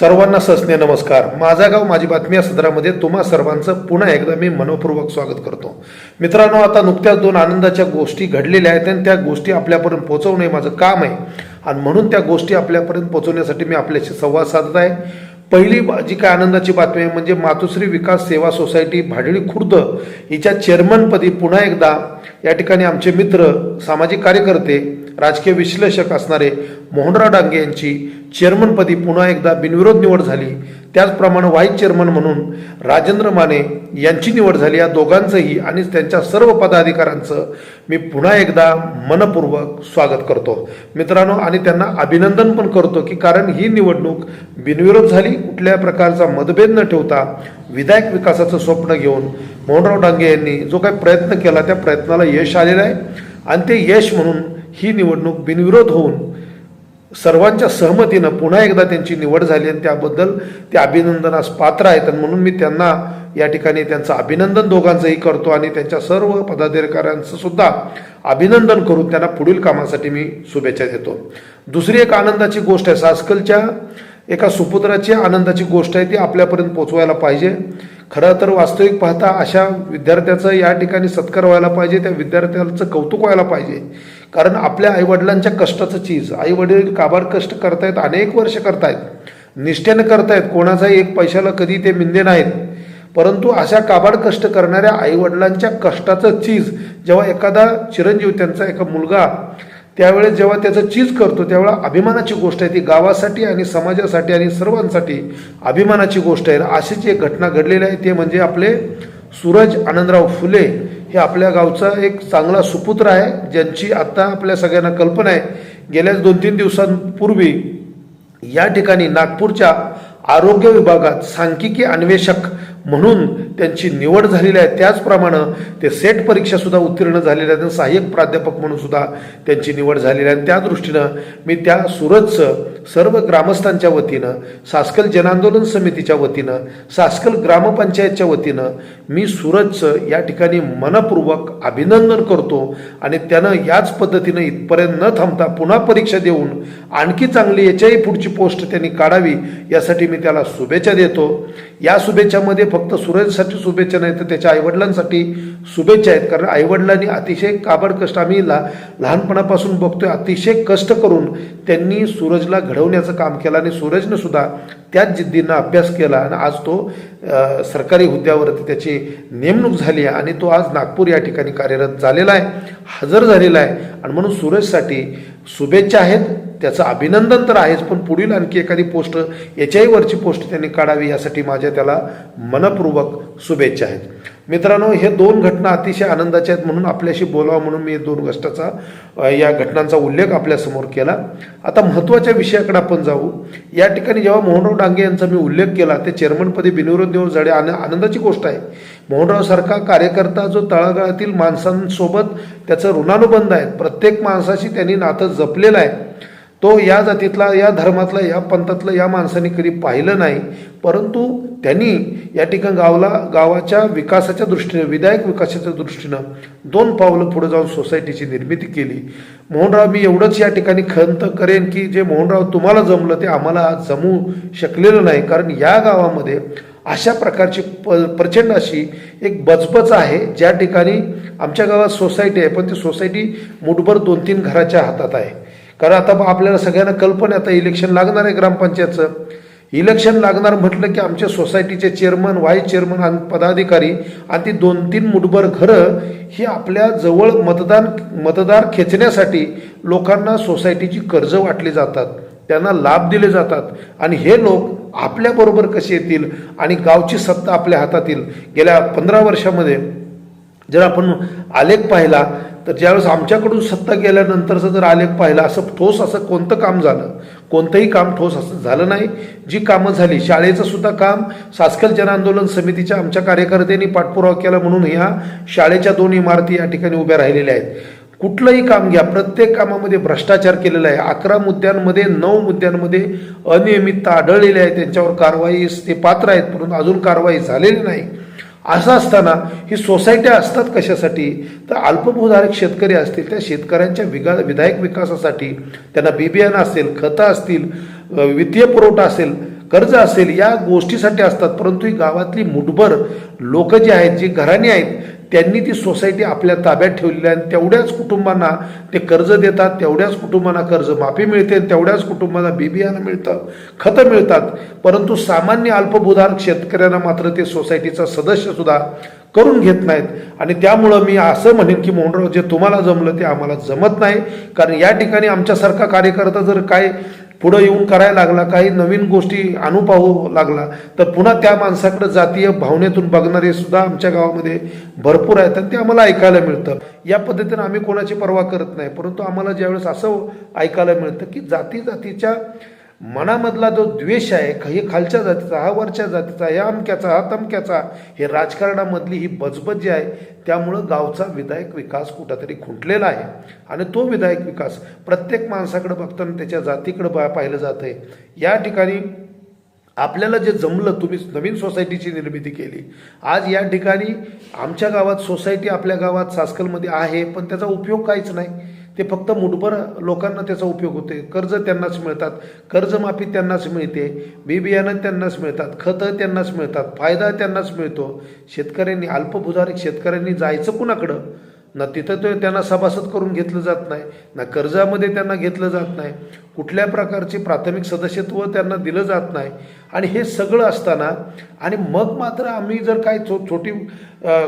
सर्वांना सस्ने नमस्कार. माझा गाव माझी बातमी या सदरामध्ये तुम्हा सर्वांचं पुन्हा एकदा मी मनपूर्वक स्वागत करतो. मित्रांनो आता नुकत्याच दोन आनंदाच्या गोष्टी घडलेल्या आहेत आणि त्या गोष्टी आपल्यापर्यंत पोहोचवणे माझं काम आहे. आणि म्हणून त्या गोष्टी आपल्यापर्यंत पोहोचवण्यासाठी मी आपल्याशी संवाद साधत आहे. पहिली बा- जी काय आनंदाची बातमी आहे म्हणजे मातोश्री विकास सेवा सोसायटी भाडळी खुर्द हिच्या चेअरमनपदी पुन्हा एकदा या ठिकाणी आमचे मित्र सामाजिक कार्यकर्ते राजकीय विश्लेषक असणारे मोहनराव डांगे यांची चेअरमनपदी पुन्हा एकदा बिनविरोध निवड झाली. त्याचप्रमाणे व्हाईस चेअरमन म्हणून राजेंद्र माने यांची निवड झाली. या दोघांचंही आणि त्यांच्या सर्व पदाधिकाऱ्यांचं मी पुन्हा एकदा मनपूर्वक स्वागत करतो. मित्रांनो आणि त्यांना अभिनंदन पण करतो की कारण ही निवडणूक बिनविरोध झाली. कुठल्या प्रकारचा मतभेद न ठेवता विधायक विकासाचं स्वप्न घेऊन मोहनराव डांगे यांनी जो काही प्रयत्न केला त्या प्रयत्नाला यश आलेलं आहे. आणि ते यश म्हणून ही निवडणूक बिनविरोध होऊन सर्वांच्या सहमतीनं पुन्हा एकदा त्यांची निवड झाली आणि त्याबद्दल ते अभिनंदनास पात्र आहेत आणि म्हणून मी त्यांना या ठिकाणी त्यांचं अभिनंदन दोघांचंही करतो आणि त्यांच्या सर्व पदाधिकाऱ्यांचं सुद्धा अभिनंदन करून त्यांना पुढील कामासाठी मी शुभेच्छा देतो. दुसरी एक आनंदाची गोष्ट आहे सासकलच्या एका सुपुत्राची आनंदाची गोष्ट आहे ती आपल्यापर्यंत पोचवायला पाहिजे. खरं तर वास्तविक पाहता अशा विद्यार्थ्याचं या ठिकाणी सत्कार व्हायला पाहिजे त्या विद्यार्थ्याचं कौतुक व्हायला पाहिजे. कारण आपल्या आईवडिलांच्या कष्टाचं चीज. आईवडील काबाड कष्ट करतायत अनेक वर्ष करतायत. निष्ठेनं करतायत कोणाचाही एक पैशाला कधी ते मिंदे नाहीत. परंतु अशा काबाड कष्ट करणाऱ्या आईवडिलांच्या कष्टाचं चीज जेव्हा एखादा चिरंजीव त्यांचा एका मुलगा त्यावेळेस जेव्हा त्याचं चीज करतो त्यावेळा अभिमानाची गोष्ट आहे ती गावासाठी आणि समाजासाठी आणि सर्वांसाठी अभिमानाची गोष्ट आहे. अशीच एक घटना घडलेली आहे ते म्हणजे आपले सूरज आनंदराव फुले. हे आपल्या गावचा एक चांगला सुपुत्र आहे ज्यांची आता आपल्या सगळ्यांना कल्पना आहे. गेल्याच दोन तीन दिवसांपूर्वी या ठिकाणी नागपूरच्या आरोग्य विभागात सांख्यिकी अन्वेषक म्हणून त्यांची निवड झालेली आहे त्याचप्रमाणे ते सेट परीक्षासुद्धा उत्तीर्ण झालेल्या आहेत आणि सहाय्यक प्राध्यापक म्हणून सुद्धा त्यांची निवड झालेली आहे. आणि त्या दृष्टीनं मी त्या सुरतचं सर्व ग्रामस्थांच्या वतीनं सासकल जनांदोलन समितीच्या वतीनं सासकल ग्रामपंचायतच्या वतीनं मी सुरतचं या ठिकाणी मनपूर्वक अभिनंदन करतो आणि त्यानं याच पद्धतीनं इथपर्यंत न थांबता पुन्हा परीक्षा देऊन आणखी चांगली याच्याही पुढची पोस्ट त्यांनी काढावी यासाठी मी त्याला शुभेच्छा देतो. या शुभेच्छामध्ये फक्त सुरजसाठी शुभेच्छा नाही तर त्याच्या आईवडिलांसाठी शुभेच्छा आहेत. कारण आईवडिलांनी अतिशय काबड कष्ट आम्ही ला लहानपणापासून बघतोय अतिशय कष्ट करून त्यांनी सूरजला घडवण्याचं काम केलं आणि सूरजनं सुद्धा त्याच जिद्दीनं अभ्यास केला. आणि आज तो सरकारी हुद्द्यावरती त्याची नेमणूक झाली आहे आणि तो आज नागपूर या ठिकाणी कार्यरत झालेला आहे हजर झालेला आहे. आणि म्हणून सूरजसाठी शुभेच्छा आहेत. त्याचं अभिनंदन तर आहेच पण पुढील आणखी एखादी पोस्ट याच्याही वरची पोस्ट त्यांनी काढावी यासाठी माझ्या त्याला मनपूर्वक शुभेच्छा आहेत. मित्रांनो हे दोन घटना अतिशय आनंदाच्या आहेत म्हणून आपल्याशी बोलावं म्हणून मी दोन गोष्टाचा या घटनांचा उल्लेख आपल्यासमोर केला. आता महत्त्वाच्या विषयाकडे आपण जाऊ. या ठिकाणी जेव्हा मोहनराव डांगे यांचा मी उल्लेख केला ते चेअरमनपदी बिनविरोध निवड झाले आन आनंदाची गोष्ट आहे. मोहनरावसारखा कार्यकर्ता जो तळागाळातील माणसांसोबत त्याचं ऋणानुबंध आहे प्रत्येक माणसाशी त्यांनी नातं जपलेलं आहे. तो या जातीतला या धर्मातला या पंथातलं या माणसाने कधी पाहिलं नाही. परंतु त्यांनी या ठिकाणी गावला गावाच्या विकासाच्या दृष्टीनं विधायक विकासाच्या दृष्टीनं दोन पावलं पुढे जाऊन सोसायटीची निर्मिती केली. मोहनराव मी एवढंच या ठिकाणी खंत करेन की जे मोहनराव तुम्हाला जमलं ते आम्हाला आज जमू शकलेलं नाही. कारण या गावामध्ये अशा प्रकारची प प्रचंड अशी एक बचबच आहे ज्या ठिकाणी आमच्या गावात सोसायटी आहे पण ती सोसायटी मुठभर दोन तीन घराच्या हातात आहे. कारण आता बा आपल्याला सगळ्यांना कल्पना आता इलेक्शन लागणार आहे ग्रामपंचायतचं. इलेक्शन लागणार म्हटलं की आमच्या सोसायटीचे चेअरमन व्हाईस चेअरमन आणि पदाधिकारी आणि ती दोन तीन मुठभर घरं ही आपल्या जवळ मतदान मतदार खेचण्यासाठी लोकांना सोसायटीची कर्ज वाटली जातात. त्यांना लाभ दिले जातात. आणि हे लोक आपल्याबरोबर कसे येतील आणि गावची सत्ता आपल्या हातात येईल? गेल्या पंधरा वर्षामध्ये जर आपण आलेख पाहिला तर ज्यावेळेस आमच्याकडून सत्ता गेल्यानंतरचा जर आलेख पाहिला असं ठोस असं कोणतं काम झालं? कोणतंही काम ठोस असं झालं नाही. जी कामं झाली शाळेचं सुद्धा काम सासकल जनआंदोलन समितीच्या आमच्या कार्यकर्त्यांनी पाठपुरावा केला म्हणून ह्या शाळेच्या दोन इमारती या ठिकाणी उभ्या राहिलेल्या आहेत. कुठलंही काम घ्या प्रत्येक कामामध्ये भ्रष्टाचार केलेला आहे. अकरा मुद्द्यांमध्ये नऊ मुद्द्यांमध्ये अनियमितता आढळलेली आहे. त्यांच्यावर कारवाई ते पात्र आहेत परंतु अजून कारवाई झालेली नाही. असं असताना ही सोसायट्या असतात कशासाठी? तर अल्पभूधारक शेतकरी असतील त्या शेतकऱ्यांच्या विगा विधायक विकासासाठी त्यांना बी बियाणं असेल खतं असतील वित्तीय पुरवठा असेल कर्ज असेल या गोष्टीसाठी असतात. परंतु ही गावातली मुठभर लोक जी आहेत जी घराणी आहेत त्यांनी ती सोसायटी आपल्या ताब्यात ठेवलेली आहे आणि तेवढ्याच कुटुंबांना ते कर्ज देतात तेवढ्याच कुटुंबांना कर्जमाफी मिळते तेवढ्याच कुटुंबांना बियाणं मिळतं खतं मिळतात. परंतु सामान्य अल्पभूधारक शेतकऱ्यांना मात्र ते सोसायटीचा सदस्यसुद्धा करून घेत नाहीत. आणि त्यामुळं मी असं म्हणेन की मोहनराव जे तुम्हाला जमलं ते आम्हाला जमत नाही. कारण या ठिकाणी आमच्यासारखा कार्यकर्ता जर काय पुढं येऊन करायला लागला काही नवीन गोष्टी आणू पाहू लागला. तर पुन्हा त्या माणसाकडे जातीय भावनेतून बघणारे सुद्धा आमच्या गावामध्ये भरपूर आहेत आणि ते आम्हाला ऐकायला मिळतं. या पद्धतीनं आम्ही कोणाची पर्वा करत नाही परंतु आम्हाला ज्यावेळेस असं ऐकायला मिळतं की जाती जातीच्या मनामधला जो द्वेष आहे हे खालच्या जातीचा हा वरच्या जातीचा या अमक्याचा हा तमक्याचा हे राजकारणामधली ही बजबज जी आहे त्यामुळं गावचा विधायक विकास कुठंतरी खुंटलेला आहे. आणि तो विधायक विकास प्रत्येक माणसाकडे बघताना त्याच्या जातीकडे पा पाहिलं जातं आहे या ठिकाणी आपल्याला जे जमलं तुम्ही नवीन सोसायटीची निर्मिती केली. आज या ठिकाणी आमच्या गावात सोसायटी आपल्या गावात सासकलमध्ये आहे पण त्याचा उपयोग काहीच नाही. ते फक्त मुठभर लोकांना त्याचा उपयोग होते कर्ज त्यांनाच मिळतात. कर्जमाफी त्यांनाच मिळते. बी बियाणं त्यांनाच मिळतात. खतं त्यांनाच मिळतात. फायदा त्यांनाच मिळतो. शेतकऱ्यांनी अल्पभूधारक शेतकऱ्यांनी जायचं कुणाकडं? ना तिथं ते त्यांना सभासद करून घेतलं जात नाही. ना कर्जामध्ये त्यांना घेतलं जात नाही. कुठल्या प्रकारचे प्राथमिक सदस्यत्व त्यांना दिलं जात नाही. आणि हे सगळं असताना आणि मग मात्र आम्ही जर काही छो छोटी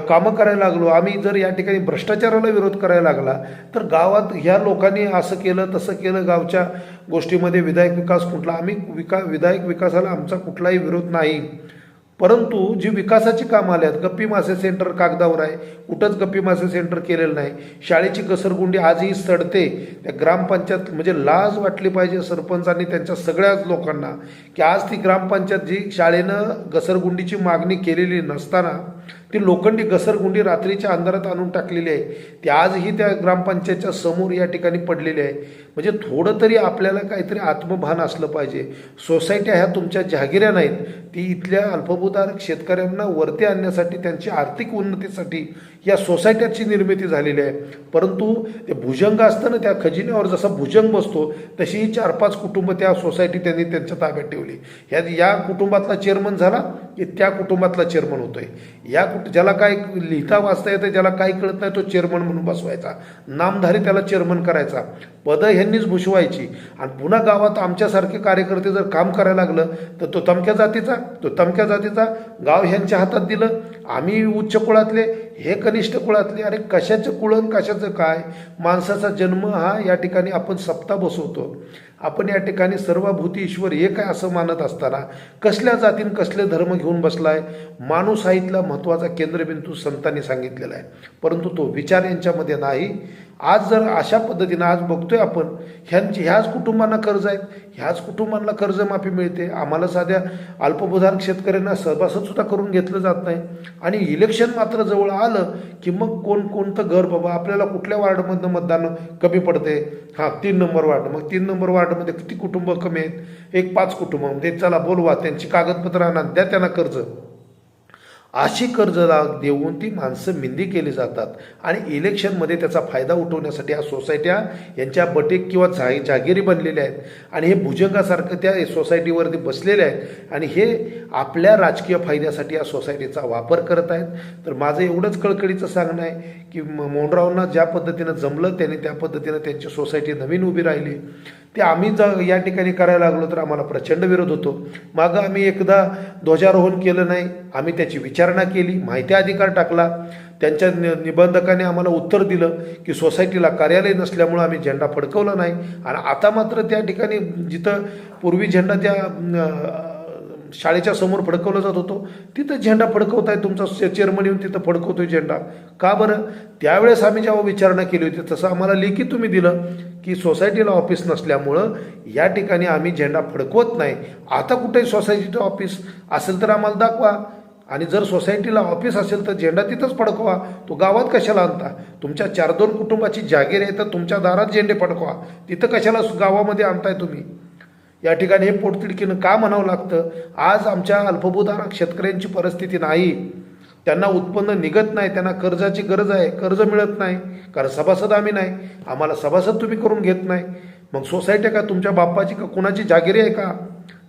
कामं करायला लागलो. आम्ही जर या ठिकाणी भ्रष्टाचाराला विरोध करायला लागला तर गावात ह्या लोकांनी असं केलं तसं केलं गावच्या गोष्टीमध्ये विधायक विकास कुठला? आम्ही विका विधायक विकासाला आमचा कुठलाही विरोध नाही. परंतु जी विकासाची कामं आल्यात गप्पी मासे सेंटर कागदावर आहे कुठंच गप्पी मासे सेंटर केलेलं नाही. शाळेची घसरगुंडी आजही सडते. त्या ग्रामपंचायत म्हणजे लाज वाटली पाहिजे सरपंचांनी त्यांच्या सगळ्याच लोकांना की आज ती ग्रामपंचायत जी शाळेनं घसरगुंडीची मागणी केलेली नसताना ती लोखंडी घसरगुंडी रात्रीच्या अंधारात आणून टाकलेली आहे. ती आजही त्या ग्रामपंचायतच्या समोर या ठिकाणी पडलेली आहे. म्हणजे थोडं तरी आपल्याला काहीतरी आत्मभान असलं पाहिजे. सोसायट्या ह्या तुमच्या जहागिऱ्या नाहीत. ती इथल्या अल्पभूधारक शेतकऱ्यांना वरती आणण्यासाठी त्यांची आर्थिक उन्नतीसाठी या सोसायट्याची निर्मिती झालेली आहे. परंतु ते भुजंग असतं ना त्या खजिन्यावर जसा भुजंग बसतो तशी ही चार पाच कुटुंब त्या सोसायटी त्यांनी त्यांच्या ताब्यात ठेवली. ह्या या कुटुंबातला चेअरमन झाला की त्या कुटुंबातला चेअरमन होतोय. या कुट ज्याला काय लिहिता वाचता येतं ज्याला काही कळत नाही तो चेअरमन म्हणून बसवायचा. नामधारी त्याला चेअरमन करायचा. पदं ह्यांनीच भुषवायची आणि पुन्हा गावात आमच्यासारखे कार्यकर्ते जर काम करायला लागलं तर तो तमक्या जातीचा तो तमक्या जातीचा गाव ह्यांच्या हातात दिलं. आम्ही उच्च कुळातले हे कनिष्ठ कुळातले अरे कशाचं कुळण कशाचं काय? माणसाचा जन्म हा या ठिकाणी आपण सप्ता बसवतो. आपण या ठिकाणी सर्वभूती ईश्वर एक आहे असं मानत असताना कसल्या जातीन कसले धर्म घेऊन बसलाय? माणूस हा इथला महत्त्वाचा केंद्रबिंदू संतांनी सांगितलेला आहे. परंतु तो विचार यांच्यामध्ये नाही. आज जर अशा पद्धतीनं आज बघतोय आपण ह्यांची ह्याच कुटुंबांना कर्ज आहेत ह्याच कुटुंबांना कर्जमाफी मिळते आम्हाला साध्या अल्पभूधारक शेतकऱ्यांना सहभासदसुद्धा करून घेतलं जात नाही. आणि इलेक्शन मात्र जवळ आलं की मग कोण कोणतं घर बाबा? आपल्याला कुठल्या वार्डमधनं मतदान कमी पडते हां तीन नंबर वार्ड. मग तीन नंबर वार्डमध्ये किती कुटुंब कमी आहेत? एक पाच कुटुंब. म्हणजे चला बोलवा त्यांची कागदपत्र आणा द्या त्यांना कर्ज. अशी कर्ज देऊन ती माणसं मिंदी केली जातात. आणि इलेक्शनमध्ये त्याचा फायदा उठवण्यासाठी या सोसायट्या यांच्या बटेक किंवा जा जागिरी बनलेल्या आहेत. आणि हे भुजंगासारखं त्या सोसायटीवरती बसलेले आहेत. आणि हे आपल्या राजकीय फायद्यासाठी या सोसायटीचा वापर करत आहेत. तर माझं एवढंच कळकळीचं सांगणं आहे की मोंडरावना मोहनरावांना ज्या पद्धतीनं जमलं त्यांनी त्या पद्धतीनं त्यांची सोसायटी नवीन उभी राहिली. ते आम्ही ज या ठिकाणी करायला लागलो तर आम्हाला प्रचंड विरोध होतो. मागं आम्ही एकदा ध्वजारोहण केलं नाही. आम्ही त्याची विचारणा केली माहिती अधिकार टाकला. त्यांच्या नि निबंधकाने आम्हाला उत्तर दिलं की सोसायटीला कार्यालय नसल्यामुळं आम्ही झेंडा फडकवला नाही. आणि आता मात्र त्या ठिकाणी जिथं पूर्वी झेंडा त्या शाळेच्या समोर फडकवलं जात होतो. तिथं झेंडा फडकवताय तुमचा चेअरमन येऊन तिथं फडकवतोय झेंडा. का बरं? त्यावेळेस आम्ही जेव्हा विचारणा केली होती तसं आम्हाला लेखी तुम्ही दिलं की सोसायटीला ऑफिस नसल्यामुळं या ठिकाणी आम्ही झेंडा फडकवत नाही. आता कुठेही सोसायटीचं ऑफिस असेल तर आम्हाला दाखवा. आणि जर सोसायटीला ऑफिस असेल तर झेंडा तिथंच फडकवा. तो गावात कशाला आणता? तुमच्या चार दोन कुटुंबाची जागीर आहे तर तुमच्या दारात झेंडे फडकवा. तिथं कशाला गावामध्ये आणताय तुम्ही? या ठिकाणी हे पोटतिडकीनं का म्हणावं लागतं? आज आमच्या अल्पभूधारक शेतकऱ्यांची परिस्थिती नाही. त्यांना उत्पन्न निघत नाही त्यांना कर्जाची गरज आहे. कर्ज मिळत नाही कारण सभासद आम्ही नाही. आम्हाला सभासद तुम्ही करून घेत नाही. मग सोसायटी का तुमच्या बाप्पाची का कुणाची जागिरी आहे का?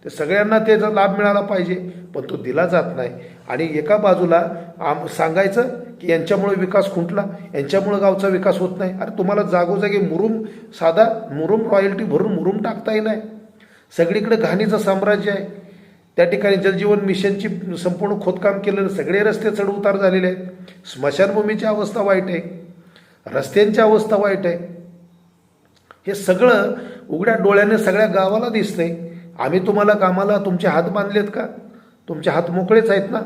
ते सगळ्यांना त्याचा लाभ मिळाला पाहिजे पण तो दिला जात नाही. आणि एका बाजूला आम सांगायचं की यांच्यामुळे विकास खुंटला यांच्यामुळे गावचा विकास होत नाही. अरे तुम्हाला जागोजागी मुरुम साधा मुरुम रॉयल्टी भरून मुरुम टाकता येईल सगळीकडे घाणीचं साम्राज्य आहे. त्या ठिकाणी जलजीवन मिशनची संपूर्ण खोदकाम केलेलं सगळे रस्ते चढउतार झालेले आहेत. स्मशानभूमीची अवस्था वाईट आहे. रस्त्यांची अवस्था वाईट आहे. हे सगळं उघड्या डोळ्याने सगळ्या गावाला दिसतंय. आम्ही तुम्हाला कामाला तुमचे हात बांधलेत का? तुमचे हात मोकळेच आहेत ना?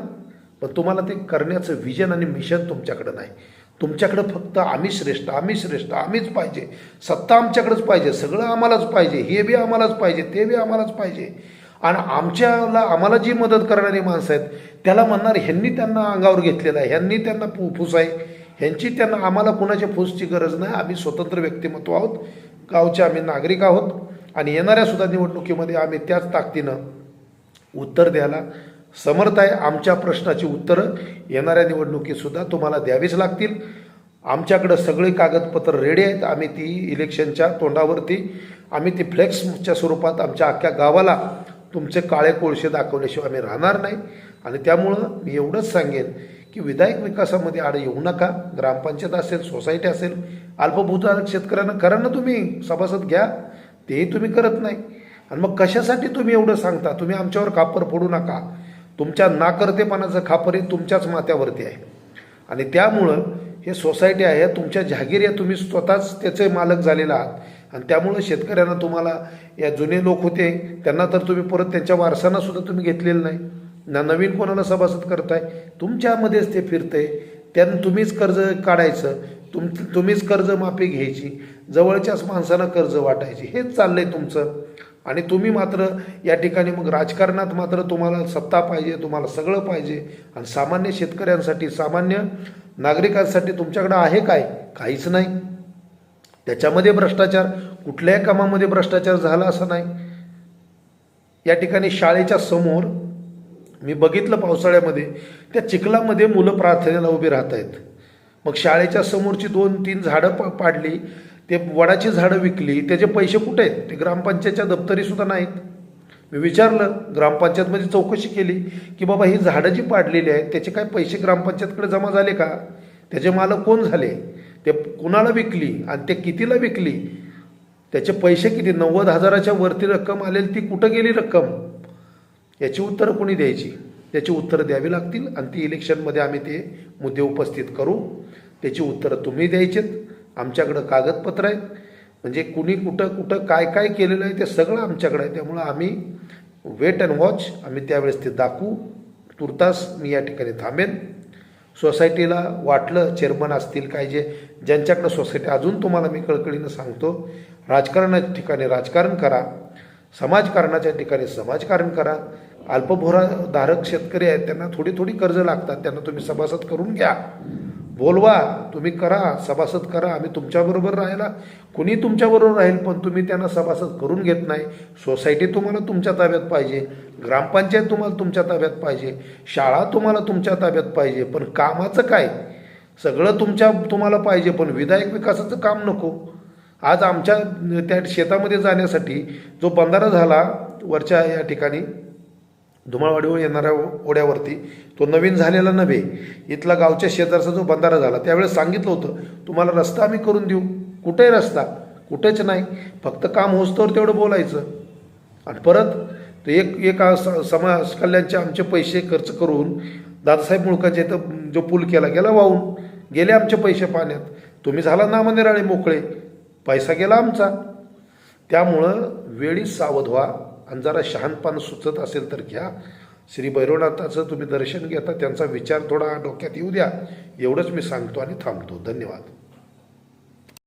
पण तुम्हाला ते करण्याचं विजन आणि मिशन तुमच्याकडं नाही. तुमच्याकडं फक्त आम्ही श्रेष्ठ आम्ही श्रेष्ठ आम्हीच पाहिजे. सत्ता आमच्याकडंच पाहिजे सगळं आम्हालाच पाहिजे हे बी आम्हालाच पाहिजे ते बी आम्हालाच पाहिजे. आणि आमच्याला आम्हाला जी मदत करणारी माणसं आहेत त्याला म्हणणार ह्यांनी त्यांना अंगावर घेतलेलं आहे ह्यांनी त्यांना फु फुस आहे. ह्यांची त्यांना आम्हाला कुणाच्या फुसची गरज नाही आम्ही स्वतंत्र व्यक्तिमत्व आहोत गावचे आम्ही नागरिक आहोत. आणि येणाऱ्या सुद्धा निवडणुकीमध्ये आम्ही त्याच ताकदीनं उत्तर द्यायला समर्थ आहे. आमच्या प्रश्नाची उत्तरं येणाऱ्या निवडणुकीतसुद्धा तुम्हाला द्यावीच लागतील. आमच्याकडं सगळी कागदपत्र रेडी आहेत. आम्ही ती इलेक्शनच्या तोंडावरती आम्ही ती फ्लेक्सच्या स्वरूपात आमच्या अख्ख्या गावाला तुमचे काळे कोळशे दाखवल्याशिवाय आम्ही राहणार नाही. आणि त्यामुळं मी एवढंच सांगेन की विधायक विकासामध्ये आड येऊ नका. ग्रामपंचायत असेल सोसायटी असेल अल्पभूधारक शेतकऱ्यांना करा ना तुम्ही. सभासद घ्या. तेही तुम्ही करत नाही. आणि मग कशासाठी तुम्ही एवढं सांगता? तुम्ही आमच्यावर कापर फोडू नका. तुमच्या नाकर्तेपणाचं खापरी तुमच्याच माथ्यावरती आहे. आणि त्यामुळं हे सोसायटी आहे तुमच्या जहागीर या तुम्ही स्वतःच त्याचे मालक झालेला आहात. आणि त्यामुळं शेतकऱ्यांना तुम्हाला या जुने लोक होते त्यांना तर तुम्ही परत त्यांच्या वारसांनासुद्धा तुम्ही घेतलेलं नाही. ना नवीन कोणाला सभासद करताय तुमच्यामध्येच ते फिरतंय त्यानं तुम्हीच कर्ज काढायचं तुम तुम्हीच कर्ज माफी घ्यायची जवळच्याच माणसांना कर्ज वाटायची. हेच चाललंय तुमचं. आणि तुम्ही मात्र या ठिकाणी मग राजकारणात मात्र तुम्हाला सत्ता पाहिजे तुम्हाला सगळं पाहिजे. आणि सामान्य शेतकऱ्यांसाठी सामान्य नागरिकांसाठी तुमच्याकडं आहे काय? काहीच नाही. त्याच्यामध्ये भ्रष्टाचार कुठल्याही कामामध्ये भ्रष्टाचार झाला असं नाही. या ठिकाणी शाळेच्या समोर मी बघितलं पावसाळ्यामध्ये त्या चिखलामध्ये मुलं प्रार्थनेला उभी राहत आहेत मग शाळेच्या समोरची दोन तीन झाडं पा पाडली. ते वडाची झाडं विकली त्याचे पैसे कुठे आहेत? ते ग्रामपंचायतच्या दप्तरीसुद्धा नाहीत. मी विचारलं ग्रामपंचायतमध्ये म्हणजे चौकशी केली की बाबा ही झाडं जी पाडलेली आहेत त्याचे काय पैसे ग्रामपंचायतकडे जमा झाले का? त्याचे मालक कोण झाले? ते कुणाला विकली आणि ते कितीला विकली? त्याचे पैसे किती? नव्वद हजाराच्या वरती रक्कम आलेली ती कुठं गेली रक्कम? याची उत्तरं कोणी द्यायची? त्याची उत्तरं द्यावी लागतील आणि ती इलेक्शनमध्ये आम्ही ते मुद्दे उपस्थित करू. त्याची उत्तरं तुम्ही द्यायचेत. आमच्याकडं कागदपत्र आहेत. म्हणजे कुणी कुठं कुठं काय काय केलेलं आहे ते सगळं आमच्याकडं आहे. त्यामुळं आम्ही वेट अँड वॉच आम्ही त्यावेळेस ते दाखवू. तुर्तास मी या ठिकाणी थांबेन. सोसायटीला वाटलं चेअरमन असतील काय जे ज्यांच्याकडं सोसायटी अजून तुम्हाला मी कळकळीनं सांगतो राजकारणाच्या ठिकाणी राजकारण करा. समाजकारणाच्या ठिकाणी समाजकारण करा. अल्पभोराधारक शेतकरी आहेत त्यांना थोडी थोडी कर्ज लागतात. त्यांना तुम्ही सभासद करून घ्या. बोलवा तुम्ही करा सभासद करा आम्ही तुमच्याबरोबर राहायला. कुणी तुमच्याबरोबर राहील पण तुम्ही त्यांना सभासद करून घेत नाही. सोसायटी तुम्हाला तुमच्या ताब्यात पाहिजे. ग्रामपंचायत तुम्हाला तुमच्या ताब्यात पाहिजे. शाळा तुम्हाला तुमच्या ताब्यात पाहिजे. पण कामाचं काय? सगळं तुमच्या तुम्हाला पाहिजे पण विधायक विकासाचं काम नको. आज आमच्या त्या शेतामध्ये जाण्यासाठी जो बंधारा झाला वरच्या या ठिकाणी धुमाळवाडीवर येणाऱ्या ओढ्यावरती तो नवीन झालेला नव्हे. इथला गावच्या शेजारचा जो बंधारा झाला त्यावेळेस सांगितलं होतं तुम्हाला रस्ता आम्ही करून देऊ. कुठेही रस्ता कुठेच नाही. फक्त काम होस्तवर तेवढं बोलायचं. आणि परत ते एक एक स- समाज कल्याणचे आमचे पैसे खर्च करून दादासाहेब मुळकाचे इथं जो पूल केला गेला वाहून. गेले आमचे पैसे पाण्यात. तुम्ही झाला नामनिराळे मोकळे. पैसा गेला आमचा. त्यामुळं वेळी सावध व्हा. आणि जरा शहाणपण सुचत असेल तर घ्या. श्री भैरवनाथाचं तुम्ही दर्शन घेता त्यांचा विचार थोडा डोक्यात येऊ द्या. एवढंच मी सांगतो आणि थांबतो. धन्यवाद.